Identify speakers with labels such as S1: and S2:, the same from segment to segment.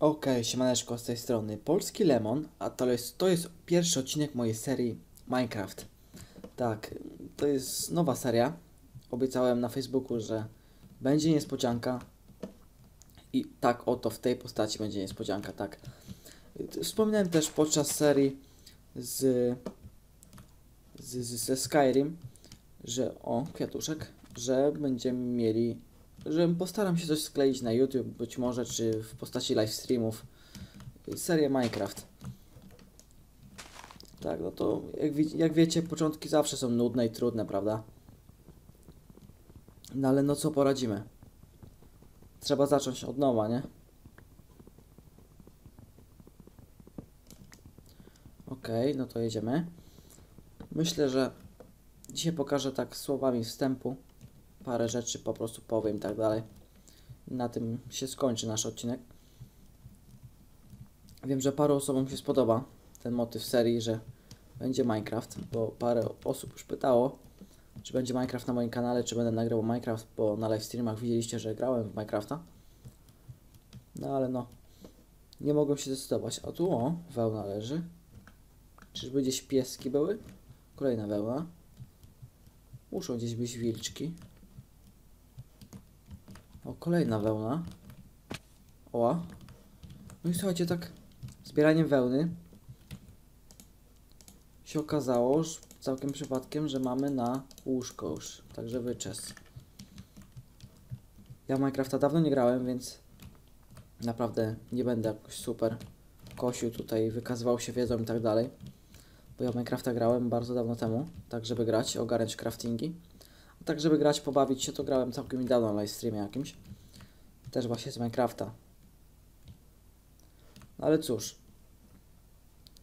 S1: Okej, siemaneczko z tej strony Polski Lemon, a to jest, to jest pierwszy odcinek mojej serii Minecraft. Tak, to jest nowa seria. Obiecałem na Facebooku, że będzie niespodzianka. I tak oto w tej postaci będzie niespodzianka, tak. Wspominałem też podczas serii z, z, z, ze Skyrim, że o, kwiatuszek, że będziemy mieli że postaram się coś skleić na YouTube, być może, czy w postaci live streamów. Serię Minecraft. Tak, no to jak, jak wiecie, początki zawsze są nudne i trudne, prawda? No ale no co poradzimy? Trzeba zacząć od nowa, nie? Okej, no to jedziemy. Myślę, że dzisiaj pokażę tak słowami wstępu parę rzeczy po prostu powiem i tak dalej. Na tym się skończy nasz odcinek. Wiem, że paru osobom się spodoba ten motyw serii, że będzie Minecraft, bo parę osób już pytało, czy będzie Minecraft na moim kanale, czy będę nagrywał Minecraft, bo na live streamach widzieliście, że grałem w Minecrafta. No ale no, nie mogłem się zdecydować. A tu o, wełna leży. Czyżby gdzieś pieski były? Kolejna wełna. Muszą gdzieś być wilczki. O, kolejna wełna. Oła. No i słuchajcie, tak zbieraniem wełny się okazało, że całkiem przypadkiem, że mamy na łóżko już, także wyczes. Ja Minecrafta dawno nie grałem, więc naprawdę nie będę jakoś super kosił tutaj, wykazywał się wiedzą i tak dalej. Bo ja Minecrafta grałem bardzo dawno temu, tak żeby grać, ogarniać craftingi. Tak żeby grać, pobawić się, to grałem całkiem niedawno na live streamie jakimś. Też właśnie z Minecrafta. No ale cóż.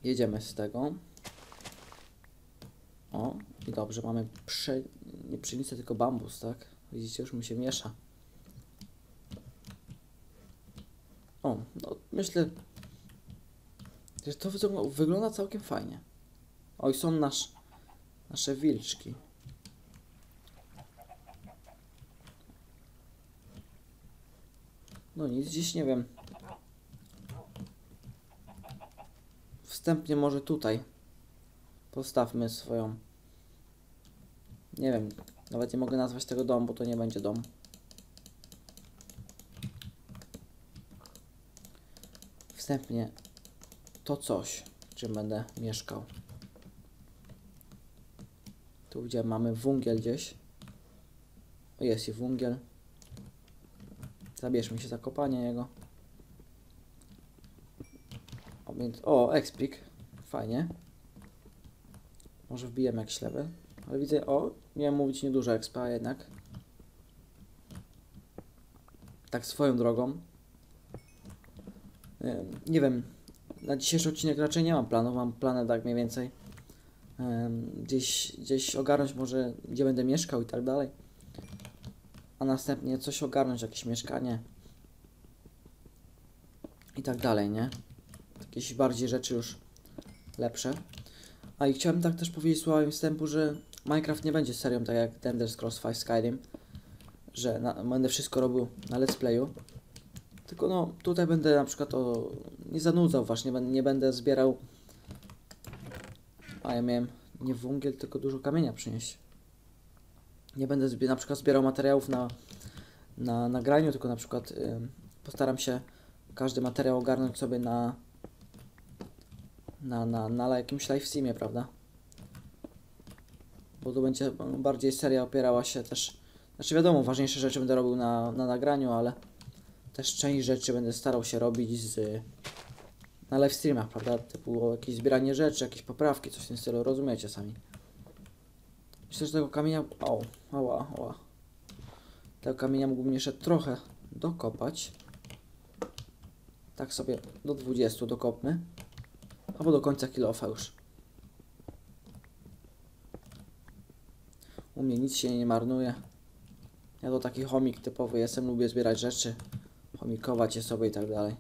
S1: Jedziemy z tego. O, i dobrze, mamy prze... nie pszenicę, tylko bambus, tak? Widzicie, już mi się miesza. O, no myślę, że to wygląda całkiem fajnie. Oj, są nasz, nasze wilczki. No nic, dziś nie wiem. Wstępnie może tutaj postawmy swoją. Nie wiem, nawet nie mogę nazwać tego domu, bo to nie będzie dom. Wstępnie to coś, czym będę mieszkał. Tu gdzie mamy wungiel gdzieś. O, jest i wungiel. Zabierzmy się za kopanie jego. O, więc, o expik. Fajnie. Może wbijemy jakiś level. Ale widzę, o, miałem mówić niedużo expa jednak. Tak swoją drogą. Nie wiem, na dzisiejszy odcinek raczej nie mam planu, mam plany tak mniej więcej. Gdzieś, gdzieś ogarnąć może, gdzie będę mieszkał i tak dalej a następnie coś ogarnąć, jakieś mieszkanie i tak dalej, nie? Jakieś bardziej rzeczy już lepsze. A i chciałem tak też powiedzieć słowami wstępu, że Minecraft nie będzie serią tak jak Elder Scrolls 5 Skyrim, że na, będę wszystko robił na let's playu. Tylko no, tutaj będę na przykład o, nie zanudzał was, nie, będę- nie będę zbierał a ja miałem nie węgiel, tylko dużo kamienia przynieść. Nie będę zbie- na przykład zbierał materiałów na, na nagraniu, tylko na przykład ym, postaram się każdy materiał ogarnąć sobie na na, na, na jakimś live streamie, prawda? Bo to będzie bardziej seria opierała się też, znaczy wiadomo, ważniejsze rzeczy będę robił na, na nagraniu, ale też część rzeczy będę starał się robić z na live streamach, prawda? Typu jakieś zbieranie rzeczy, jakieś poprawki, coś w tym stylu, rozumiecie sami. Myślę, że tego kamienia... O, ała, ała. Tego kamienia mógłbym jeszcze trochę dokopać. Tak sobie do 20 dokopmy. Albo do końca kilofa już. U mnie nic się nie marnuje. Ja to taki chomik typowy jestem, lubię zbierać rzeczy, chomikować je sobie i tak dalej.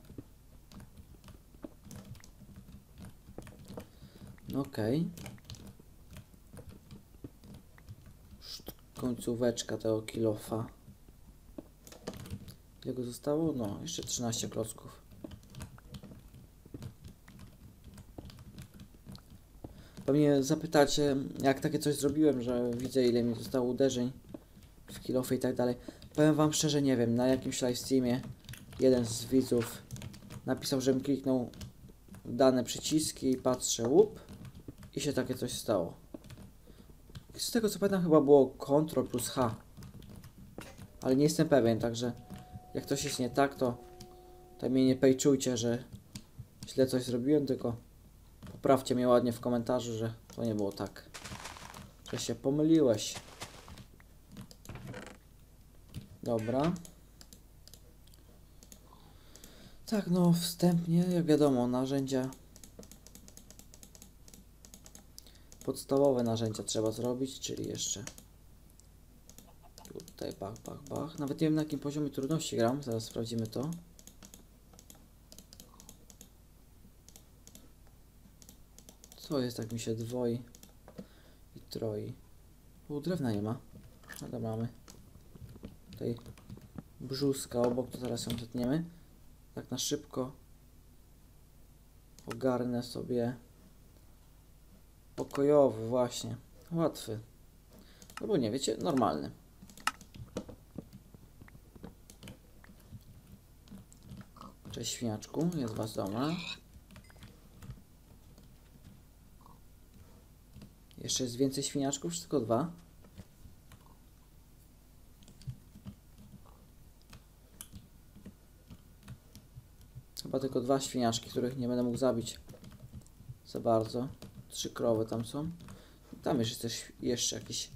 S1: No Okej. Szt- końcóweczka tego kilofa. Ile go zostało? No, jeszcze 13 klocków. Pewnie zapytacie, jak takie coś zrobiłem, że widzę ile mi zostało uderzeń w kilofy i tak dalej. Powiem wam szczerze, nie wiem, na jakimś livestreamie jeden z widzów napisał, żebym kliknął dane przyciski i patrzę łup i się takie coś stało. Z tego co pamiętam chyba było Ctrl plus H. Ale nie jestem pewien, także jak coś jest nie tak, to, to mnie nie pejczujcie, że źle coś zrobiłem, tylko poprawcie mnie ładnie w komentarzu, że to nie było tak. Że się pomyliłeś. Dobra. Tak, no wstępnie, jak wiadomo, narzędzia podstawowe narzędzia trzeba zrobić, czyli jeszcze tutaj bach, bach, bach. Nawet nie wiem na jakim poziomie trudności gram, zaraz sprawdzimy to. Co jest, tak mi się dwoi i troi. U, drewna nie ma. No dobra, mamy. Tutaj brzuska obok, to zaraz ją zetniemy. Tak na szybko ogarnę sobie pokojowy, właśnie. Łatwy. No bo nie, wiecie, normalny. Cześć świniaczku, jest was doma. Jeszcze jest więcej świniaczków, tylko dwa? Chyba tylko dwa świniaczki, których nie będę mógł zabić za bardzo. Trzy krowy tam są. Tam jeszcze też jeszcze jakiś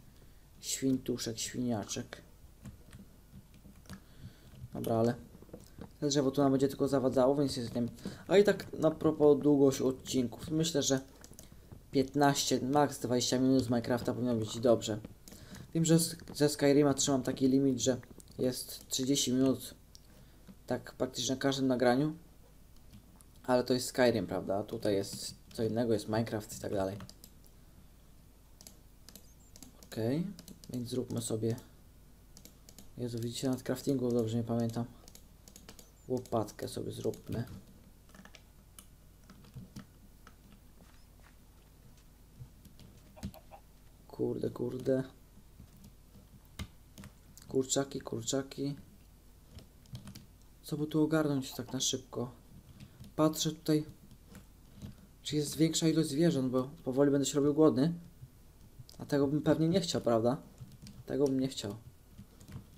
S1: świntuszek, świniaczek. Dobra, ale to drzewo tu nam będzie tylko zawadzało, więc jest tym. A i tak na propos długość odcinków, myślę, że 15, max 20 minut z Minecrafta powinno być dobrze. Wiem, że z- ze Skyrima trzymam taki limit, że jest 30 minut tak praktycznie na każdym nagraniu. Ale to jest Skyrim, prawda? Tutaj jest co innego, jest Minecraft i tak dalej. Okej, więc zróbmy sobie. Jezu, widzicie nad craftingu, dobrze nie pamiętam. Łopatkę sobie zróbmy. Kurde, kurde. Kurczaki, kurczaki. Co by tu ogarnąć tak na szybko? Patrzę tutaj, czy jest większa ilość zwierząt, bo powoli będę się robił głodny. A tego bym pewnie nie chciał, prawda? Tego bym nie chciał.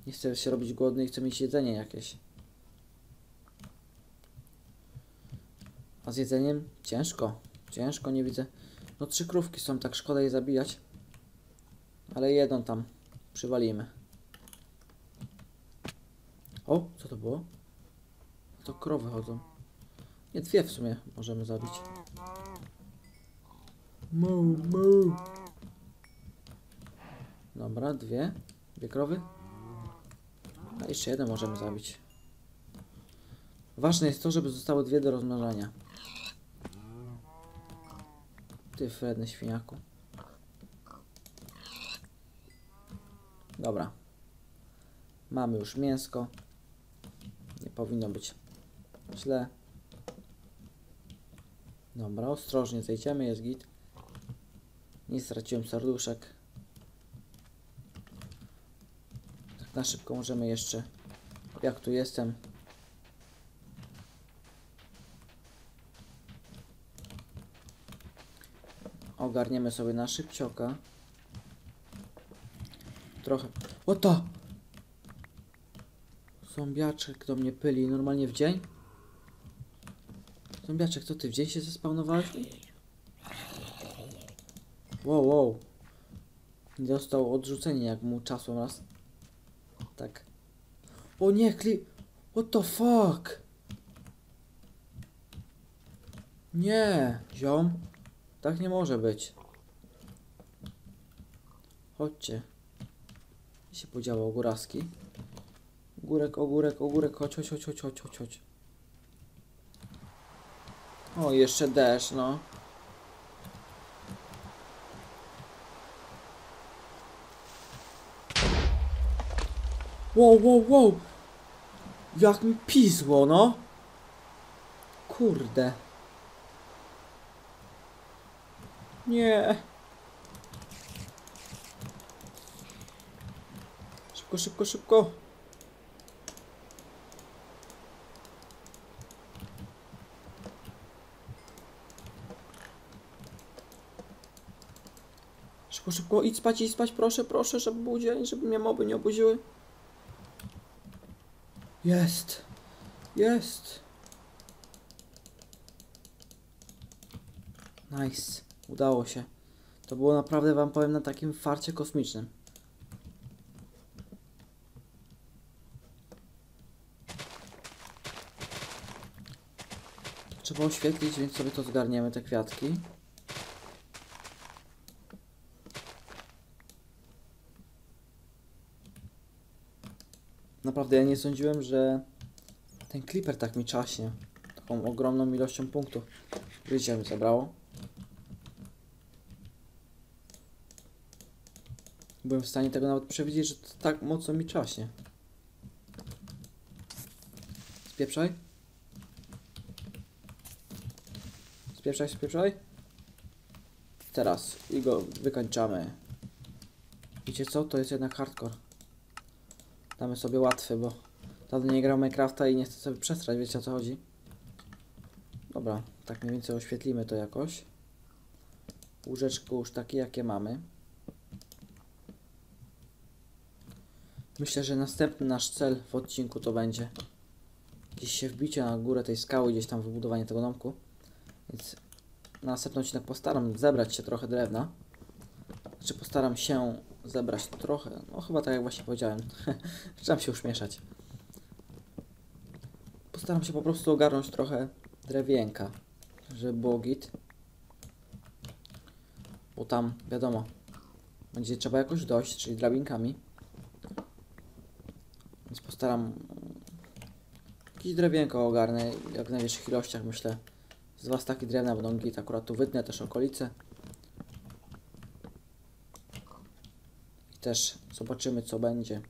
S1: Nie chcę się robić głodny i chcę mieć jedzenie jakieś. A z jedzeniem ciężko. Ciężko, nie widzę. No trzy krówki są, tak szkoda je zabijać. Ale jedną tam przywalimy. O, co to było? To krowy chodzą. Nie, dwie w sumie możemy zabić. Mu, mu. Dobra, dwie. Dwie krowy. A jeszcze jeden możemy zabić. Ważne jest to, żeby zostały dwie do rozmnażania. Ty wredny świniaku. Dobra. Mamy już mięsko. Nie powinno być źle. Dobra, ostrożnie zejdziemy, jest git. Nie straciłem serduszek. Tak na szybko możemy jeszcze, jak tu jestem, ogarniemy sobie na szybcioka. Trochę... Ota! Zombiaczek do mnie pyli normalnie w dzień? Zombiaczek, to ty w dzień się zespawnowałeś? Wow, wow. Dostał odrzucenie, jak mu czasem raz. Tak. O nie, kli... What the fuck? Nie, ziom. Tak nie może być. Chodźcie. Gdzie się podziało góraski? Górek, ogórek, ogórek, chodź, chodź, chodź, chodź, chodź, chodź, chodź. O, jeszcze deszcz, no. Wow, wow, wow! Jak mi pisło, no! Kurde. Nie. Szybko, szybko, szybko. Szybko, szybko, idź spać, idź spać, proszę, proszę, żeby był dzień, żeby mnie moby nie obudziły. Jest. Jest. Nice. Udało się. To było naprawdę, wam powiem, na takim farcie kosmicznym. Trzeba oświetlić, więc sobie to zgarniemy, te kwiatki. Naprawdę, ja nie sądziłem, że ten clipper tak mi czaśnie. Taką ogromną ilością punktów. Życia mi zabrało. Byłem w stanie tego nawet przewidzieć, że to tak mocno mi czaśnie. Spieprzaj. Spieprzaj, spieprzaj. Teraz i go wykończamy. Wiecie co? To jest jednak hardcore. Damy sobie łatwy, bo dawno nie grał Minecrafta i nie chcę sobie przestrać, wiecie o co chodzi? Dobra, tak mniej więcej oświetlimy to jakoś. Łóżeczko już takie jakie mamy. Myślę, że następny nasz cel w odcinku to będzie gdzieś się wbicie na górę tej skały, gdzieś tam wybudowanie tego domku. Więc na następny odcinek postaram zebrać się trochę drewna. Znaczy postaram się zebrać trochę, no chyba tak jak właśnie powiedziałem. Zaczynam się uśmieszać. Postaram się po prostu ogarnąć trochę drewienka, żeby było git. Bo tam, wiadomo, będzie trzeba jakoś dojść, czyli drabinkami. Więc postaram jakieś drewienko ogarnę, jak w największych ilościach myślę. Z was takie drewna będą git, akurat tu wytnę też okolice. Też zobaczymy co będzie.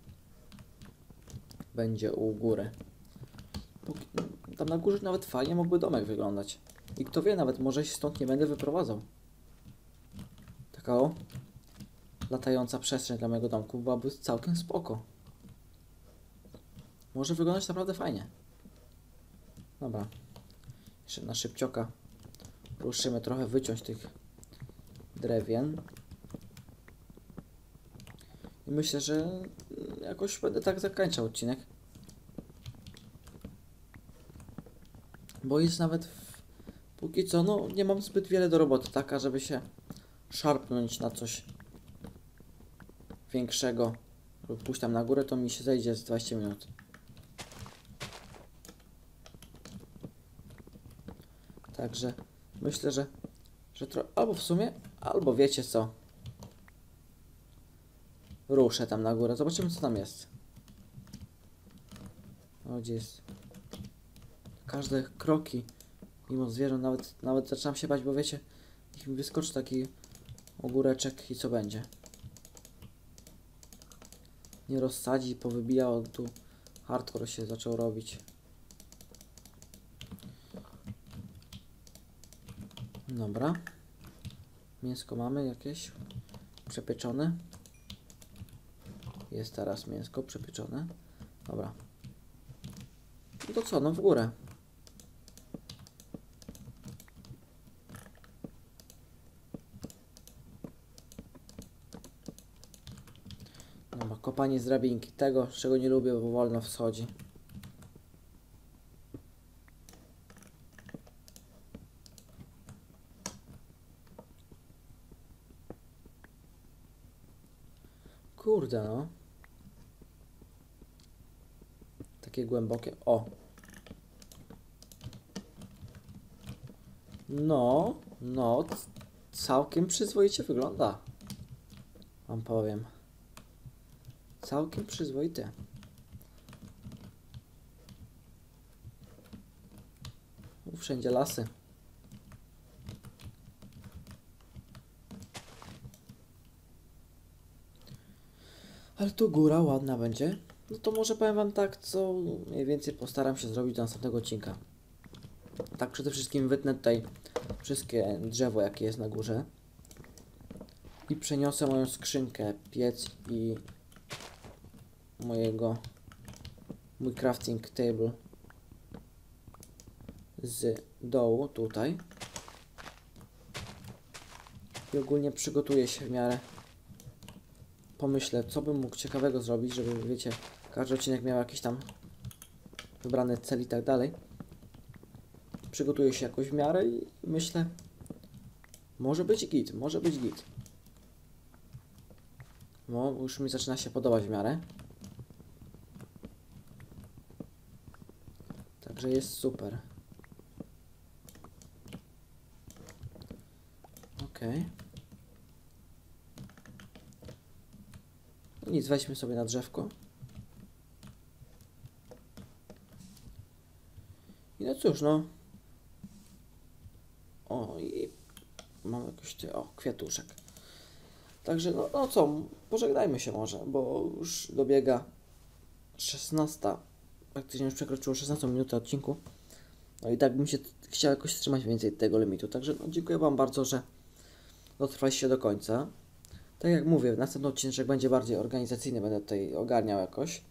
S1: Będzie u góry. Tam na górze nawet fajnie mógłby domek wyglądać. I kto wie, nawet może się stąd nie będę wyprowadzał. Taka o latająca przestrzeń dla mojego domku byłaby całkiem spoko. Może wyglądać naprawdę fajnie. Dobra. Jeszcze na szybcioka ruszymy trochę wyciąć tych drewien. Myślę, że jakoś będę tak zakończał odcinek. Bo jest nawet w... póki co, no nie mam zbyt wiele do roboty, taka, żeby się szarpnąć na coś większego lub pójść tam na górę, to mi się zejdzie z 20 minut. Także myślę, że, że albo w sumie, albo wiecie co. Ruszę tam na górę, zobaczymy co tam jest. O, gdzie jest? Każde kroki, mimo zwierząt, nawet, nawet zaczynam się bać, bo wiecie, niech mi wyskoczy taki ogóreczek i co będzie. Nie rozsadzi, powybijał, tu hardcore się zaczął robić. Dobra. Mięsko mamy jakieś przepieczone. Jest teraz mięsko przepieczone. Dobra. No to co, no w górę. Dobra, kopanie z drabinki. Tego, czego nie lubię, bo wolno wschodzi. Kurde no. Takie głębokie. O. No, no, całkiem przyzwoicie wygląda. Wam powiem. Całkiem przyzwoite. Wszędzie lasy. Ale tu góra ładna będzie. No to może powiem wam tak, co mniej więcej postaram się zrobić do następnego odcinka. Tak przede wszystkim wytnę tutaj wszystkie drzewo, jakie jest na górze. I przeniosę moją skrzynkę, piec i mojego mój crafting table z dołu tutaj. I ogólnie przygotuję się w miarę. Pomyślę, co bym mógł ciekawego zrobić, żeby, wiecie, każdy odcinek miał jakiś tam wybrany cel i tak dalej. Przygotuję się jakoś w miarę i myślę, może być git, może być git. No, już mi zaczyna się podobać w miarę. Także jest super. Okej. No nic, weźmy sobie na drzewko. I no cóż, no. O, i mam jakoś ty, o, kwiatuszek. Także, no, no co, pożegnajmy się może, bo już dobiega 16. Praktycznie już przekroczyło 16 minutę odcinku. No i tak bym się chciał jakoś trzymać więcej tego limitu. Także no, dziękuję Wam bardzo, że dotrwaliście do końca. Tak jak mówię, następny odcinek będzie bardziej organizacyjny, będę tutaj ogarniał jakoś.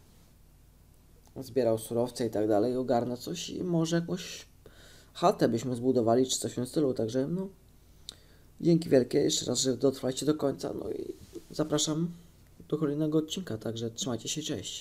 S1: Zbierał surowce i tak dalej, ogarnę coś i może jakąś chatę byśmy zbudowali, czy coś w tym stylu. Także no, dzięki wielkie jeszcze raz, że dotrwaliście do końca. No i zapraszam do kolejnego odcinka, także trzymajcie się, cześć.